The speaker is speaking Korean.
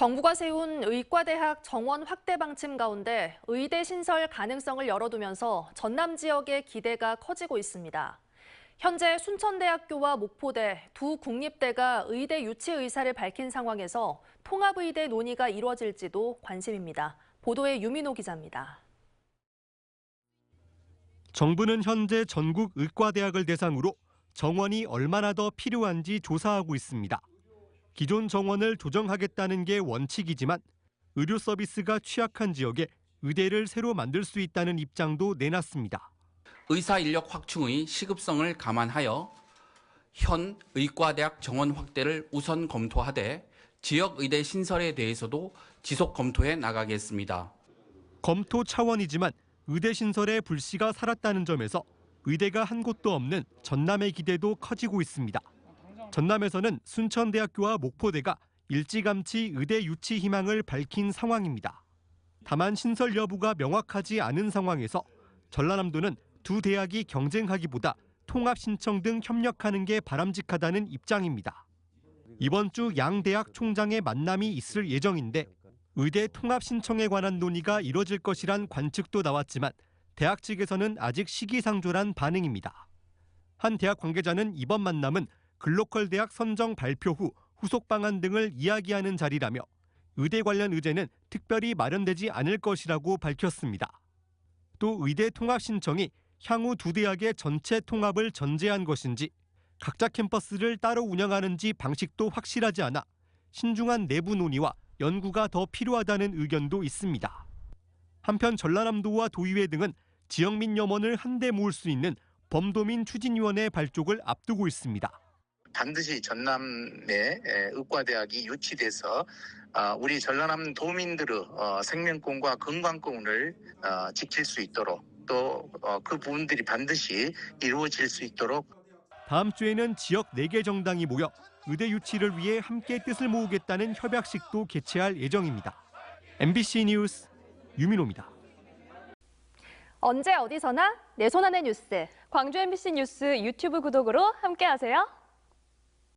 정부가 세운 의과대학 정원 확대 방침 가운데 의대 신설 가능성을 열어두면서 전남 지역의 기대가 커지고 있습니다. 현재 순천대학교와 목포대 두 국립대가 의대 유치 의사를 밝힌 상황에서 통합의대 논의가 이루어질지도 관심입니다. 보도에 유민호 기자입니다. 정부는 현재 전국 의과대학을 대상으로 정원이 얼마나 더 필요한지 조사하고 있습니다. 기존 정원을 조정하겠다는 게 원칙이지만 의료 서비스가 취약한 지역에 의대를 새로 만들 수 있다는 입장도 내놨습니다. 의사 인력 확충의 시급성을 감안하여 현 의과대학 정원 확대를 우선 검토하되 지역 의대 신설에 대해서도 지속 검토해 나가겠습니다. 검토 차원이지만 의대 신설에 불씨가 살았다는 점에서 의대가 한 곳도 없는 전남의 기대도 커지고 있습니다. 전남에서는 순천대학교와 목포대가 일찌감치 의대 유치 희망을 밝힌 상황입니다. 다만 신설 여부가 명확하지 않은 상황에서 전라남도는 두 대학이 경쟁하기보다 통합 신청 등 협력하는 게 바람직하다는 입장입니다. 이번 주 양 대학 총장의 만남이 있을 예정인데 의대 통합 신청에 관한 논의가 이뤄질 것이란 관측도 나왔지만 대학 측에서는 아직 시기상조란 반응입니다. 한 대학 관계자는 이번 만남은 글로컬 대학 선정 발표 후 후속 방안 등을 이야기하는 자리라며 의대 관련 의제는 특별히 마련되지 않을 것이라고 밝혔습니다. 또 의대 통합 신청이 향후 두 대학의 전체 통합을 전제한 것인지 각자 캠퍼스를 따로 운영하는지 방식도 확실하지 않아 신중한 내부 논의와 연구가 더 필요하다는 의견도 있습니다. 한편 전라남도와 도의회 등은 지역민 염원을 한데 모을 수 있는 범도민 추진위원회 발족을 앞두고 있습니다. 반드시 전남의 의과대학이 유치돼서 어, 우리 전라남 도민들의 어, 생명권과 건강권을 어, 지킬 수 있도록 또 그 부분들이 반드시 이루어질 수 있도록 다음 주에는 지역 4개 정당이 모여 의대 유치를 위해 함께 뜻을 모으겠다는 협약식도 개최할 예정입니다. MBC 뉴스 유민호입니다. 언제 어디서나 내 손 안의 뉴스. 광주 MBC 뉴스 유튜브 구독으로 함께하세요.